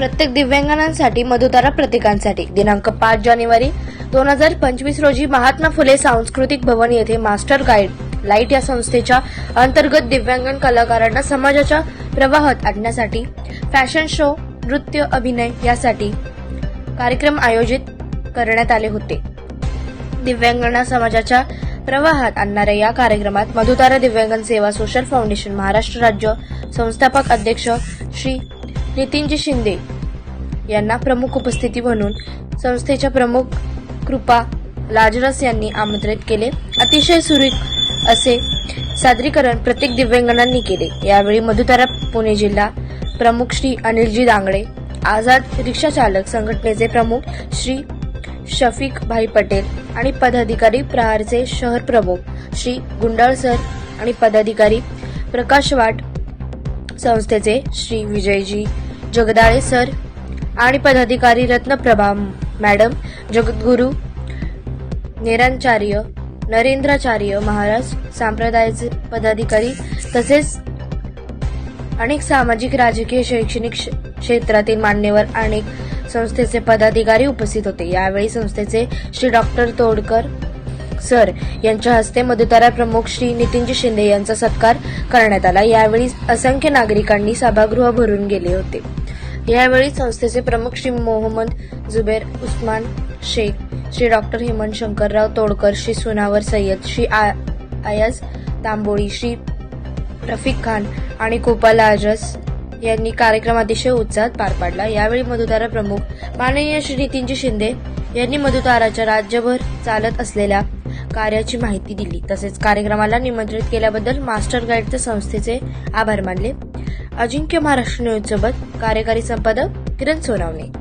प्रत्येक दिव्यांगांसाठी मधुतारा प्रत्येकांसाठी दिनांक पाच जानेवारी दोन हजार पंचवीस रोजी महात्मा फुले सांस्कृतिक भवन येथे मास्टर गाईड लाइट या संस्थेच्या अंतर्गत दिव्यांगण कलाकारांना समाजाच्या प्रवाहात आणण्यासाठी फॅशन शो नृत्य अभिनय यासाठी कार्यक्रम आयोजित करण्यात आले होते. दिव्यांगांना समाजाच्या प्रवाहात आणणाऱ्या या कार्यक्रमात मधुतारा दिव्यांगन सेवा सोशल फाउंडेशन महाराष्ट्र राज्य संस्थापक अध्यक्ष श्री नितीनजी शिंदे यांना प्रमुख उपस्थिती म्हणून संस्थेच्या प्रमुख कृपा लाजरस यांनी आमंत्रित केले. अतिशय सुरेख असे सादरीकरण प्रत्येक दिव्यांगांनी केले. यावेळी मधुतारा पुणे जिल्हा प्रमुख श्री अनिलजी दांगडे आझाद रिक्षा चालक संघटनेचे प्रमुख श्री शफीक भाई पटेल आणि पदाधिकारी प्रहारचे शहर प्रमुख श्री गुंडाळ सर आणि पदाधिकारी प्रकाश वाट संस्थेचे श्री विजयजी जगदाळे सर आणि पदाधिकारी रत्नप्रभा मॅडम जगद्गुरू नेरांचार्य नरेंद्राचार्य महाराज संप्रदायाचे पदाधिकारी तसेच अनेक सामाजिक राजकीय शैक्षणिक क्ष- क्षेत्रातील मान्यवर अनेक संस्थेचे पदाधिकारी उपस्थित होते. यावेळी संस्थेचे श्री डॉक्टर तोडकर सर यांच्या हस्ते मधुतारा प्रमुख श्री नितीनजी शिंदे यांचा सत्कार करण्यात आला. यावेळी असंख्य नागरिकांनी सभागृह भरून गेले होते. यावेळी संस्थेचे प्रमुख श्री मोहम्मद जुबेर उस्मान शेख श्री डॉक्टर हेमंत शंकरराव तोडकर श्री सुनावर सय्यद श्री आ- आयाज तांबोळी श्री रफिक खान आणि कोपाल आजस यांनी कार्यक्रम अतिशय उत्साहात पार पाडला. यावेळी मधुतारा प्रमुख माननीय श्री नितीनजी शिंदे यांनी मधुताराच्या राज्यभर चालत असलेल्या कार्याची माहिती दिली. तसेच कार्यक्रमाला निमंत्रित केल्याबद्दल मास्टर गाईडच्या संस्थेचे आभार मानले. अजिंक्य महाराष्ट्र न्यूज सोबत कार्यकारी संपादक किरण सोनावणे.